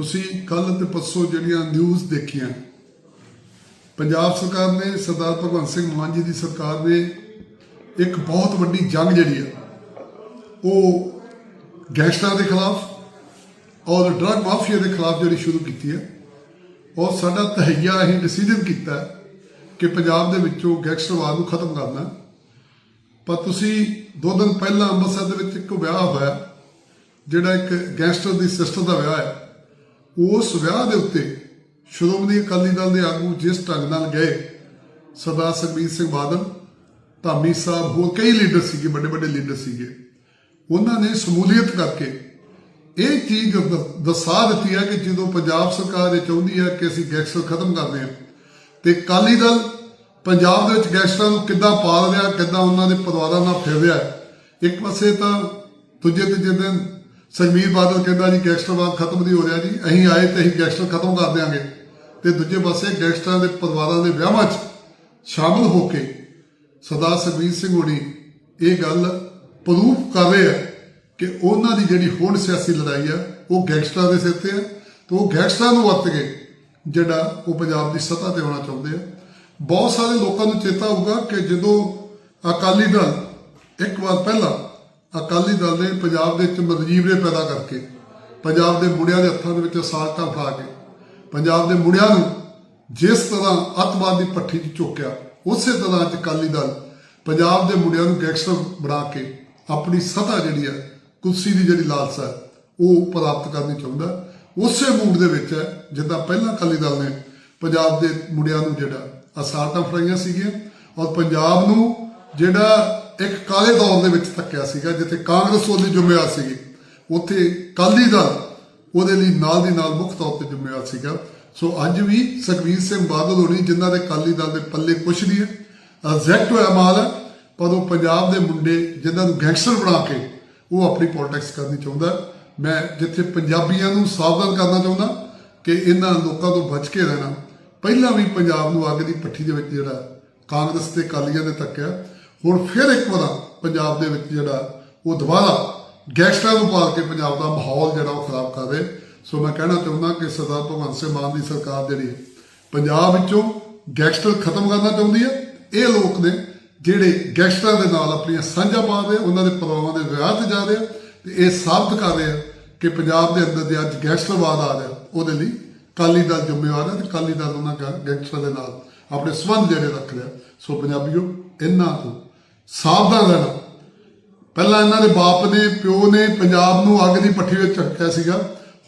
ਤੁਸੀਂ ਕੱਲ ਤੇ ਪਰਸੋਂ ਜਿਹੜੀਆਂ ਨਿਊਜ਼ ਦੇਖੀਆਂ, ਪੰਜਾਬ ਸਰਕਾਰ ਨੇ ਸਰਦਾਰ ਭਗਵੰਤ ਸਿੰਘ ਮਾਨ ਜੀ ਦੀ ਸਰਕਾਰ ਨੇ ਇੱਕ ਬਹੁਤ ਵੱਡੀ ਜੰਗ ਜਿਹੜੀ ਆ, ਉਹ ਗੈਂਗਸਟਰਾਂ ਦੇ ਖਿਲਾਫ ਔਰ ਡਰੱਗ ਮਾਫੀਆ ਦੇ ਖਿਲਾਫ ਜਿਹੜੀ ਸ਼ੁਰੂ ਕੀਤੀ ਹੈ। ਔਰ ਸਾਡਾ ਤਹਈਆ ਅਸੀਂ ਡਿਸੀਜਨ ਕੀਤਾ ਕਿ ਪੰਜਾਬ ਦੇ ਵਿੱਚੋਂ ਗੈਂਗਸਟਰਵਾਦ ਨੂੰ ਖਤਮ ਕਰਨਾ। ਪਰ ਤੁਸੀਂ ਦੋ ਦਿਨ ਪਹਿਲਾਂ ਅੰਮ੍ਰਿਤਸਰ ਦੇ ਵਿੱਚ ਇੱਕ ਵਿਆਹ ਹੋਇਆ, ਜਿਹੜਾ ਇੱਕ ਗੈਂਗਸਟਰ ਦੀ ਸਿਸਟਰ ਦਾ ਵਿਆਹ ਹੈ। ਉਸ ਵਿਆਹ ਦੇ ਉੱਤੇ ਸ਼੍ਰੋਮਣੀ ਅਕਾਲੀ ਦਲ ਦੇ ਆਗੂ ਜਿਸ ਢੰਗ ਨਾਲ ਗਏ, ਸਰਦਾਰ ਸੁਖਬੀਰ ਸਿੰਘ ਬਾਦਲ, ਧਾਮੀ ਸਾਹਿਬ, ਹੋਰ ਕਈ ਲੀਡਰ ਸੀਗੇ, ਵੱਡੇ ਵੱਡੇ ਲੀਡਰ ਸੀਗੇ। ਉਹਨਾਂ ਨੇ ਸਮੂਲੀਅਤ ਕਰਕੇ ਇਹ ਚੀਜ਼ ਦ- ਦਰਸਾ ਦਿੱਤੀ ਹੈ ਕਿ ਜਦੋਂ ਪੰਜਾਬ ਸਰਕਾਰ ਇਹ ਚਾਹੁੰਦੀ ਹੈ ਕਿ ਅਸੀਂ ਗੈਂਗਸਟਰ ਖਤਮ ਕਰਦੇ ਹਾਂ ਤੇ ਅਕਾਲੀ ਦਲ ਪੰਜਾਬ ਦੇ ਵਿੱਚ ਗੈਂਗਸਟਰਾਂ ਨੂੰ ਕਿੱਦਾਂ ਪਾਲ ਰਿਹਾ, ਕਿੱਦਾਂ ਉਹਨਾਂ ਦੇ ਪਰਿਵਾਰਾਂ ਨਾਲ ਫਿਰ ਰਿਹਾ, ਇੱਕ ਪਾਸੇ ਤਾਂ ਦੂਜੇ ਤੀਜੇ ਦਿਨ ਸੁਖਬੀਰ ਬਾਦਲ ਕਹਿੰਦਾ ਜੀ ਗੈਂਗਸਟਰਵਾਦ ਖਤਮ ਨਹੀਂ ਹੋ ਰਿਹਾ ਜੀ। ਅਸੀਂ ਆਏ ਤੇ ਅਸੀਂ ਗੈਂਗਸਟਰ ਖਤਮ ਕਰ ਦਿਆਂਗੇ। ਤੇ ਦੂਜੇ ਪਾਸੇ ਗੈਂਗਸਟਰਾਂ ਦੇ ਪਰਿਵਾਰਾਂ ਦੇ ਵਿਆਹਾਂ 'ਚ ਸ਼ਾਮਲ ਹੋ ਕੇ ਸਰਦਾਰ ਸੁਖਬੀਰ ਸਿੰਘ ਹੋਣੀ ਇਹ ਗੱਲ ਪ੍ਰੂਫ ਕਰ ਰਹੇ ਆ ਕਿ ਉਹਨਾਂ ਦੀ ਜਿਹੜੀ ਹੁਣ ਸਿਆਸੀ ਲੜਾਈ ਆ, ਉਹ ਗੈਂਗਸਟਰਾਂ ਦੇ ਸਿਰ ਤੇ ਆ ਤੇ ਉਹ ਗੈਂਗਸਟਰਾਂ ਨੂੰ ਵਰਤ ਕੇ ਜਿਹੜਾ ਉਹ ਪੰਜਾਬ ਦੀ ਸੱਤਾ ਤੇ ਆਉਣਾ ਚਾਹੁੰਦੇ ਆ। ਬਹੁਤ ਸਾਰੇ ਲੋਕਾਂ ਨੂੰ ਚੇਤਾ ਹੋਊਗਾ ਕਿ ਜਦੋਂ ਅਕਾਲੀ ਦਲ ਇੱਕ ਵਾਰ ਪਹਿਲਾਂ ਅਕਾਲੀ ਦਲ ਨੇ ਪੰਜਾਬ ਦੇ ਵਿੱਚ ਮਰਜੀਵਰੇ ਪੈਦਾ ਕਰਕੇ ਪੰਜਾਬ ਦੇ ਮੁੰਡਿਆਂ ਦੇ ਹੱਥਾਂ ਦੇ ਵਿੱਚ ਅਸਾਲਟਾਂ ਫੜਾ ਕੇ ਪੰਜਾਬ ਦੇ ਮੁੰਡਿਆਂ ਨੂੰ ਜਿਸ ਤਰ੍ਹਾਂ ਅੱਤਵਾਦ ਦੀ ਪੱਠੀ 'ਚ ਚੁੱਕਿਆ, ਉਸੇ ਤਰ੍ਹਾਂ ਅੱਜ ਅਕਾਲੀ ਦਲ ਪੰਜਾਬ ਦੇ ਮੁੰਡਿਆਂ ਨੂੰ ਗੈਂਗਸਟਰ ਬਣਾ ਕੇ ਆਪਣੀ ਸੱਤਾ ਜਿਹੜੀ ਹੈ, ਕੁਰਸੀ ਦੀ ਜਿਹੜੀ ਲਾਲਸਾ ਹੈ, ਉਹ ਪ੍ਰਾਪਤ ਕਰਨੀ ਚਾਹੁੰਦਾ ਉਸੇ ਮੂਡ ਦੇ ਵਿੱਚ ਹੈ, ਜਿੱਦਾਂ ਪਹਿਲਾਂ ਅਕਾਲੀ ਦਲ ਨੇ ਪੰਜਾਬ ਦੇ ਮੁੰਡਿਆਂ ਨੂੰ ਜਿਹੜਾ ਅਸਾਲਟਾਂ ਫੜਾਈਆਂ ਸੀਗੀਆਂ ਔਰ ਪੰਜਾਬ ਨੂੰ ਜਿਹੜਾ ਇੱਕ ਕਾਲੇ ਦੌਰ ਦੇ ਵਿੱਚ ਧੱਕਿਆ ਸੀਗਾ, ਜਿੱਥੇ ਕਾਂਗਰਸ ਉਹਦੀ ਜ਼ਿੰਮੇਵਾਰ ਸੀਗੀ। ਉੱਥੇ ਅਕਾਲੀ ਦਲ ਉਹਦੇ ਲਈ ਨਾਲ ਦੀ ਨਾਲ ਮੁੱਖ ਤੌਰ ਤੇ ਜ਼ਿੰਮੇਵਾਰ ਸੀਗਾ। ਸੋ ਅੱਜ ਵੀ ਸੁਖਬੀਰ ਸਿੰਘ ਬਾਦਲ ਹੋਣੀ, ਜਿਨ੍ਹਾਂ ਦੇ ਅਕਾਲੀ ਦਲ ਦੇ ਪੱਲੇ ਕੁਛ ਨਹੀਂ ਹੈ ਐਗਜ਼ੈਕਟ ਹੋਇਆ ਮਾਲ ਹੈ, ਪਰ ਉਹ ਪੰਜਾਬ ਦੇ ਮੁੰਡੇ ਜਿਨ੍ਹਾਂ ਨੂੰ ਗੈਂਗਸਟਰ ਬਣਾ ਕੇ ਉਹ ਆਪਣੀ ਪੋਲਿਟਿਕਸ ਕਰਨੀ ਚਾਹੁੰਦਾ ਮੈਂ ਜਿੱਥੇ ਪੰਜਾਬੀਆਂ ਨੂੰ ਸਾਵਧਾਨ ਕਰਨਾ ਚਾਹੁੰਦਾ ਕਿ ਇਹਨਾਂ ਲੋਕਾਂ ਤੋਂ ਬਚ ਕੇ ਰਹਿਣਾ। ਪਹਿਲਾਂ ਵੀ ਪੰਜਾਬ ਨੂੰ ਅੱਗ ਦੀ ਪੱਠੀ ਦੇ ਵਿੱਚ ਜਿਹੜਾ ਕਾਂਗਰਸ ਤੇ ਅਕਾਲੀਆਂ ਨੇ ਤੱਕਿਆ ਹੁਣ ਫਿਰ ਇੱਕ ਵਾਰ ਪੰਜਾਬ ਦੇ ਵਿੱਚ ਜਿਹੜਾ ਉਹ ਦੁਬਾਰਾ ਗੈਂਗਸਟਰਾਂ ਨੂੰ ਪਾਲ ਕੇ ਪੰਜਾਬ ਦਾ ਮਾਹੌਲ ਜਿਹੜਾ ਉਹ ਖਰਾਬ ਕਰ ਰਹੇ। ਸੋ ਮੈਂ ਕਹਿਣਾ ਚਾਹੁੰਦਾ ਕਿ ਸਰਦਾਰ ਭਗਵੰਤ ਸਿੰਘ ਮਾਨ ਦੀ ਸਰਕਾਰ ਜਿਹੜੀ ਪੰਜਾਬ ਵਿੱਚੋਂ ਗੈਂਗਸਟਰ ਖਤਮ ਕਰਨਾ ਚਾਹੁੰਦੀ ਹੈ। ਇਹ ਲੋਕ ਨੇ ਜਿਹੜੇ ਗੈਂਗਸਟਰਾਂ ਦੇ ਨਾਲ ਆਪਣੀਆਂ ਸਾਂਝਾਂ ਪਾ ਰਹੇ, ਉਹਨਾਂ ਦੇ ਪਰਿਵਾਰਾਂ ਦੇ ਵਿਆਹ ਤੇ ਜਾ ਰਹੇ ਆ ਤੇ ਇਹ ਸਾਬਤ ਕਰ ਰਹੇ ਆ ਕਿ ਪੰਜਾਬ ਦੇ ਅੰਦਰ ਜੇ ਅੱਜ ਗੈਂਗਸਟਰਵਾਦ ਆ ਰਿਹਾ, ਉਹਦੇ ਲਈ ਕਾਲੀ ਦਲ ਜ਼ਿੰਮੇਵਾਰ ਹੈ ਤੇ ਕਾਲੀ ਦਲ ਉਹਨਾਂ ਗਾ- ਗੈਂਗਸਟਰਾਂ ਦੇ ਨਾਲ ਆਪਣੇ ਸਬੰਧ ਜਿਹੜੇ ਰੱਖ ਰਿਹਾ। ਸੋ ਪੰਜਾਬੀਓ ਇਹਨਾਂ ਤੋਂ ਸਾਵਧਾਨ। ਰਹਿਣਾ ਪਹਿਲਾਂ ਇਹਨਾਂ ਦੇ ਬਾਪ ਨੇ, ਪਿਓ ਨੇ ਪੰਜਾਬ ਨੂੰ ਅੱਗ ਦੀ ਪੱਠੀ ਵਿੱਚ ਚੱਕਿਆ ਸੀਗਾ।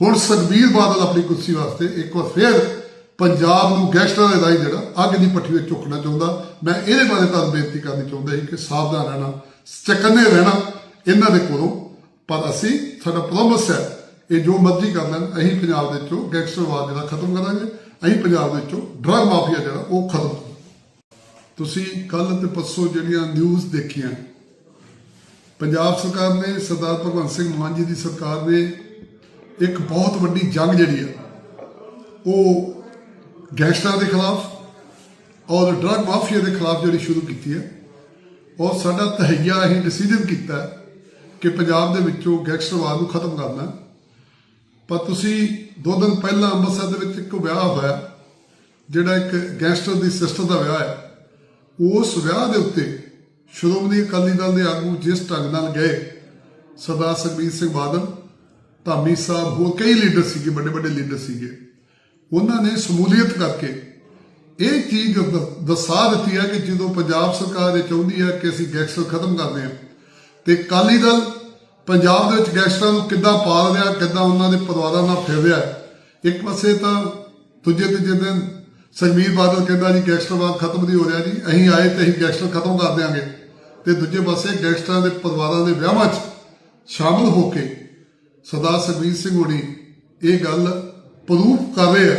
ਹੁਣ ਸੁਖਬੀਰ ਬਾਦਲ ਆਪਣੀ ਕੁਰਸੀ ਵਾਸਤੇ ਇੱਕ ਵਾਰ ਫੇਰ ਪੰਜਾਬ ਨੂੰ ਗੈਂਗਸਟਰਾਂ ਦੇ ਰਾਹੀਂ ਜਿਹੜਾ ਅੱਗ ਦੀ ਪੱਠੀ ਵਿੱਚ ਚੁੱਕਣਾ ਚਾਹੁੰਦਾ। ਮੈਂ ਇਹਦੇ ਬਾਰੇ ਤੁਹਾਨੂੰ ਬੇਨਤੀ ਕਰਨੀ ਚਾਹੁੰਦਾ ਸੀ ਕਿ ਸਾਵਧਾਨ ਰਹਿਣਾ ਚਕੰਨੇ ਰਹਿਣਾ ਇਹਨਾਂ ਦੇ ਕੋਲੋਂ। ਪਰ ਅਸੀਂ, ਸਾਡਾ ਪ੍ਰੋਮਿਸ ਹੈ, ਇਹ ਜੋ ਮਰਜ਼ੀ ਕਰ ਲੈਣ, ਅਸੀਂ ਪੰਜਾਬ ਦੇ ਵਿੱਚੋਂ ਗੈਂਗਸਟਰਵਾਦ ਜਿਹੜਾ ਖਤਮ ਕਰਾਂਗੇ। ਅਸੀਂ ਪੰਜਾਬ ਦੇ ਵਿੱਚੋਂ ਡਰਗ ਮਾਫੀਆ ਜਿਹੜਾ ਉਹ ਖਤਮ ਤੁਸੀਂ ਕੱਲ ਤੇ ਪਰਸੋਂ ਜਿਹੜੀਆਂ ਨਿਊਜ਼ ਦੇਖੀਆਂ, ਪੰਜਾਬ ਸਰਕਾਰ ਨੇ ਸਰਦਾਰ ਭਗਵੰਤ ਸਿੰਘ ਮਾਨ ਜੀ ਦੀ ਸਰਕਾਰ ਨੇ ਇੱਕ ਬਹੁਤ ਵੱਡੀ ਜੰਗ ਜਿਹੜੀ ਆ, ਉਹ ਗੈਂਗਸਟਰਾਂ ਦੇ ਖਿਲਾਫ ਔਰ ਡਰੱਗ ਮਾਫੀਆ ਦੇ ਖਿਲਾਫ ਜਿਹੜੀ ਸ਼ੁਰੂ ਕੀਤੀ ਹੈ। ਔਰ ਸਾਡਾ ਤਹਈਆ ਅਸੀਂ ਡਿਸੀਜਨ ਕੀਤਾ ਕਿ ਪੰਜਾਬ ਦੇ ਵਿੱਚੋਂ ਗੈਂਗਸਟਰਵਾਦ ਨੂੰ ਖਤਮ ਕਰਨਾ। ਪਰ ਤੁਸੀਂ ਦੋ ਦਿਨ ਪਹਿਲਾਂ ਅੰਮ੍ਰਿਤਸਰ ਦੇ ਵਿੱਚ ਇੱਕ ਵਿਆਹ ਹੋਇਆ, ਜਿਹੜਾ ਇੱਕ ਗੈਂਗਸਟਰ ਦੀ ਸਿਸਟਰ ਦਾ ਵਿਆਹ ਹੈ। ਉਸ ਵਿਆਹ ਦੇ ਉੱਤੇ ਸ਼੍ਰੋਮਣੀ ਅਕਾਲੀ ਦਲ ਦੇ ਆਗੂ ਜਿਸ ਢੰਗ ਨਾਲ ਗਏ, ਸਰਦਾਰ ਸੁਖਬੀਰ ਸਿੰਘ ਬਾਦਲ, ਧਾਮੀ ਸਾਹਿਬ, ਹੋਰ ਕਈ ਲੀਡਰ ਸੀਗੇ, ਵੱਡੇ ਵੱਡੇ ਲੀਡਰ ਸੀਗੇ, ਉਹਨਾਂ ਨੇ ਸਮੂਲੀਅਤ ਕਰਕੇ ਇਹ ਚੀਜ਼ ਦ- ਦਰਸਾ ਦਿੱਤੀ ਹੈ ਕਿ ਜਦੋਂ ਪੰਜਾਬ ਸਰਕਾਰ ਇਹ ਚਾਹੁੰਦੀ ਹੈ ਕਿ ਅਸੀਂ ਗੈਂਗਸਟਰ ਖਤਮ ਕਰਦੇ ਹਾਂ ਤੇ ਅਕਾਲੀ ਦਲ ਪੰਜਾਬ ਦੇ ਵਿੱਚ ਗੈਂਗਸਟਰਾਂ ਨੂੰ ਕਿੱਦਾਂ ਪਾਲ ਰਿਹਾ, ਕਿੱਦਾਂ ਉਹਨਾਂ ਦੇ ਪਰਿਵਾਰਾਂ ਨਾਲ ਫਿਰ ਰਿਹਾ, ਇੱਕ ਪਾਸੇ ਤਾਂ ਦੂਜੇ ਤੀਜੇ ਦਿਨ ਸੁਖਬੀਰ ਬਾਦਲ ਕਹਿੰਦਾ ਜੀ ਗੈਂਗਸਟਰਵਾਦ ਖਤਮ ਨਹੀਂ ਹੋ ਰਿਹਾ ਜੀ। ਅਸੀਂ ਆਏ ਤੇ ਅਸੀਂ ਗੈਂਗਸਟਰ ਖਤਮ ਕਰ ਦਿਆਂਗੇ। ਤੇ ਦੂਜੇ ਪਾਸੇ ਗੈਂਗਸਟਰਾਂ ਦੇ ਪਰਿਵਾਰਾਂ ਦੇ ਵਿਆਹਾਂ 'ਚ ਸ਼ਾਮਲ ਹੋ ਕੇ ਸਰਦਾਰ ਸੁਖਬੀਰ ਸਿੰਘ ਹੋਣੀ ਇਹ ਗੱਲ ਪ੍ਰੂਫ ਕਰ ਰਹੇ ਆ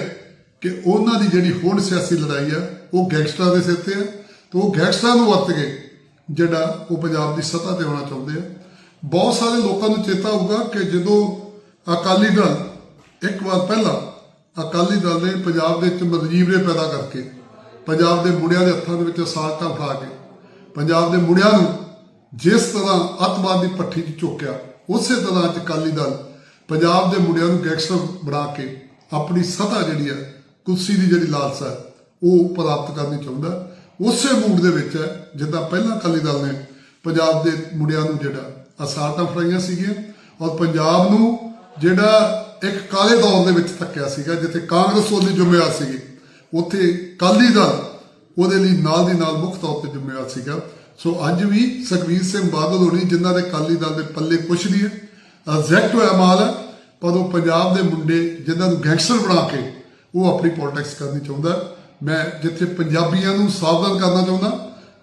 ਕਿ ਉਹਨਾਂ ਦੀ ਜਿਹੜੀ ਹੁਣ ਸਿਆਸੀ ਲੜਾਈ ਆ, ਉਹ ਗੈਂਗਸਟਰਾਂ ਦੇ ਸਿਰ ਤੇ ਆ ਤੇ ਉਹ ਗੈਂਗਸਟਰਾਂ ਨੂੰ ਵਰਤ ਕੇ ਜਿਹੜਾ ਉਹ ਪੰਜਾਬ ਦੀ ਸੱਤਾ ਤੇ ਆਉਣਾ ਚਾਹੁੰਦੇ ਆ। ਬਹੁਤ ਸਾਰੇ ਲੋਕਾਂ ਨੂੰ ਚੇਤਾ ਹੋਊਗਾ ਕਿ ਜਦੋਂ ਅਕਾਲੀ ਦਲ ਇੱਕ ਵਾਰ ਪਹਿਲਾਂ ਅਕਾਲੀ ਦਲ ਨੇ ਪੰਜਾਬ ਦੇ ਵਿੱਚ ਮਰਜੀਵਰੇ ਪੈਦਾ ਕਰਕੇ ਪੰਜਾਬ ਦੇ ਮੁੰਡਿਆਂ ਦੇ ਹੱਥਾਂ ਦੇ ਵਿੱਚ ਅਸਾਲਟਾਂ ਫੜਾ ਕੇ ਪੰਜਾਬ ਦੇ ਮੁੰਡਿਆਂ ਨੂੰ ਜਿਸ ਤਰ੍ਹਾਂ ਅੱਤਵਾਦ ਦੀ ਪੱਠੀ 'ਚ ਚੁੱਕਿਆ, ਉਸੇ ਤਰ੍ਹਾਂ ਅੱਜ ਅਕਾਲੀ ਦਲ ਪੰਜਾਬ ਦੇ ਮੁੰਡਿਆਂ ਨੂੰ ਗੈਂਗਸਟਰ ਬਣਾ ਕੇ ਆਪਣੀ ਸਤਾ ਜਿਹੜੀ ਹੈ, ਕੁਰਸੀ ਦੀ ਜਿਹੜੀ ਲਾਲਸਾ ਹੈ, ਉਹ ਪ੍ਰਾਪਤ ਕਰਨੀ ਚਾਹੁੰਦਾ ਉਸੇ ਮੂਡ ਦੇ ਵਿੱਚ ਹੈ, ਜਿੱਦਾਂ ਪਹਿਲਾਂ ਅਕਾਲੀ ਦਲ ਨੇ ਪੰਜਾਬ ਦੇ ਮੁੰਡਿਆਂ ਨੂੰ ਜਿਹੜਾ ਅਸਾਲਟਾਂ ਫੜਾਈਆਂ ਸੀਗੀਆਂ ਔਰ ਪੰਜਾਬ ਨੂੰ ਜਿਹੜਾ ਇੱਕ ਕਾਲੇ ਦੌਰ ਦੇ ਵਿੱਚ ਧੱਕਿਆ ਸੀਗਾ, ਜਿੱਥੇ ਕਾਂਗਰਸ ਉਹਦੀ ਜ਼ਿੰਮੇਵਾਰ ਸੀਗੀ। ਉੱਥੇ ਕਾਲੀ ਦਲ ਉਹਦੇ ਲਈ ਨਾਲ ਦੀ ਨਾਲ ਮੁੱਖ ਤੌਰ ਤੇ ਜ਼ਿੰਮੇਵਾਰ ਸੀਗਾ। ਸੋ ਅੱਜ ਵੀ ਸੁਖਬੀਰ ਸਿੰਘ ਬਾਦਲ ਹੋਣੀ, ਜਿਨ੍ਹਾਂ ਦੇ ਕਾਲੀ ਦਲ ਦੇ ਪੱਲੇ ਕੁਛ ਨਹੀਂ ਹੈ ਐਗਜ਼ੈਕਟ ਹੋਇਆ ਮਾਲ ਹੈ, ਪਰ ਉਹ ਪੰਜਾਬ ਦੇ ਮੁੰਡੇ ਜਿਨ੍ਹਾਂ ਨੂੰ ਗੈਂਗਸਟਰ ਬਣਾ ਕੇ ਉਹ ਆਪਣੀ ਪੋਲਿਟਿਕਸ ਕਰਨੀ ਚਾਹੁੰਦਾ ਮੈਂ ਜਿੱਥੇ ਪੰਜਾਬੀਆਂ ਨੂੰ ਸਾਵਧਾਨ ਕਰਨਾ ਚਾਹੁੰਦਾ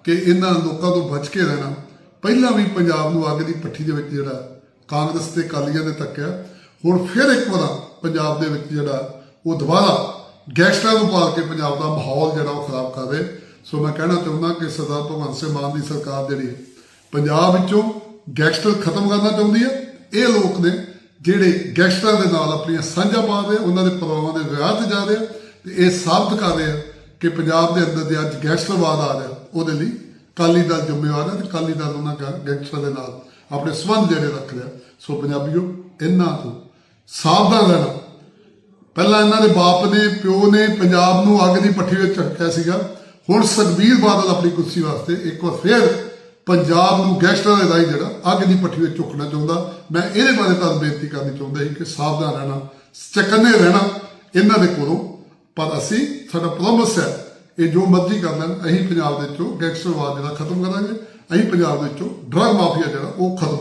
ਕਿ ਇਹਨਾਂ ਲੋਕਾਂ ਤੋਂ ਬਚ ਕੇ ਰਹਿਣਾ। ਪਹਿਲਾਂ ਵੀ ਪੰਜਾਬ ਨੂੰ ਅੱਗ ਦੀ ਪੱਠੀ ਦੇ ਵਿੱਚ ਜਿਹੜਾ ਕਾਂਗਰਸ ਤੇ ਕਾਲੀਆਂ ਨੇ ਤੱਕਿਆ ਹੁਣ ਫਿਰ ਇੱਕ ਵਾਰ ਪੰਜਾਬ ਦੇ ਵਿੱਚ ਜਿਹੜਾ ਉਹ ਦੁਬਾਰਾ ਗੈਂਗਸਟਰਾਂ ਨੂੰ ਪਾਲ ਕੇ ਪੰਜਾਬ ਦਾ ਮਾਹੌਲ ਜਿਹੜਾ ਉਹ ਖਰਾਬ ਕਰ ਰਹੇ। ਸੋ ਮੈਂ ਕਹਿਣਾ ਚਾਹੁੰਦਾ ਕਿ ਸਰਦਾਰ ਭਗਵੰਤ ਸਿੰਘ ਮਾਨ ਦੀ ਸਰਕਾਰ ਜਿਹੜੀ ਪੰਜਾਬ ਵਿੱਚੋਂ ਗੈਂਗਸਟਰ ਖਤਮ ਕਰਨਾ ਚਾਹੁੰਦੀ ਹੈ। ਇਹ ਲੋਕ ਨੇ ਜਿਹੜੇ ਗੈਂਗਸਟਰਾਂ ਦੇ ਨਾਲ ਆਪਣੀਆਂ ਸਾਂਝਾਂ ਪਾ ਰਹੇ, ਉਹਨਾਂ ਦੇ ਪਰਿਵਾਰਾਂ ਦੇ ਵਿਆਹ ਤੇ ਜਾ ਰਹੇ ਆ ਤੇ ਇਹ ਸਾਬਤ ਕਰ ਰਹੇ ਆ ਕਿ ਪੰਜਾਬ ਦੇ ਅੰਦਰ ਦੇ ਅੱਜ ਗੈਂਗਸਟਰਵਾਦ ਆ ਰਿਹਾ ਉਹਦੇ ਲਈ ਕਾਲੀ ਦਲ ਜ਼ਿੰਮੇਵਾਰ ਹੈ ਤੇ ਕਾਲੀ ਦਲ ਉਹਨਾਂ ਗੈ- ਗੈਂਗਸਟਰਾਂ ਦੇ ਨਾਲ ਆਪਣੇ ਸਬੰਧ ਜਿਹੜੇ ਰੱਖ ਰਿਹਾ। ਸੋ ਪੰਜਾਬੀਓ ਇਹਨਾਂ ਤੋਂ ਸਾਵਧਾਨ। ਰਹਿਣਾ ਪਹਿਲਾਂ ਇਹਨਾਂ ਦੇ ਬਾਪ ਨੇ, ਪਿਓ ਨੇ ਪੰਜਾਬ ਨੂੰ ਅੱਗ ਦੀ ਪੱਠੀ ਵਿੱਚ ਰੱਖਿਆ ਸੀਗਾ। ਹੁਣ ਸੁਖਬੀਰ ਬਾਦਲ ਆਪਣੀ ਕੁਰਸੀ ਵਾਸਤੇ ਇੱਕ ਵਾਰ ਫੇਰ ਪੰਜਾਬ ਨੂੰ ਗੈਂਗਸਟਰਾਂ ਦੇ ਰਾਹੀਂ ਜਿਹੜਾ ਅੱਗ ਦੀ ਪੱਠੀ ਵਿੱਚ ਚੁੱਕਣਾ ਚਾਹੁੰਦਾ। ਮੈਂ ਇਹਦੇ ਬਾਰੇ ਤੁਹਾਨੂੰ ਬੇਨਤੀ ਕਰਨੀ ਚਾਹੁੰਦਾ ਸੀ ਕਿ ਸਾਵਧਾਨ ਰਹਿਣਾ ਚਕੰਨੇ ਰਹਿਣਾ ਇਹਨਾਂ ਦੇ ਕੋਲੋਂ। ਪਰ ਅਸੀਂ, ਸਾਡਾ ਪ੍ਰੋਮਿਸ ਹੈ, ਇਹ ਜੋ ਮਰਜ਼ੀ ਕਰ ਲੈਣ, ਅਸੀਂ ਪੰਜਾਬ ਦੇ ਵਿੱਚੋਂ ਗੈਂਗਸਟਰਵਾਦ ਜਿਹੜਾ ਖਤਮ ਕਰਾਂਗੇ। ਅਸੀਂ ਪੰਜਾਬ ਦੇ ਵਿੱਚੋਂ ਡਰਗ ਮਾਫੀਆ ਜਿਹੜਾ ਉਹ ਖਤਮ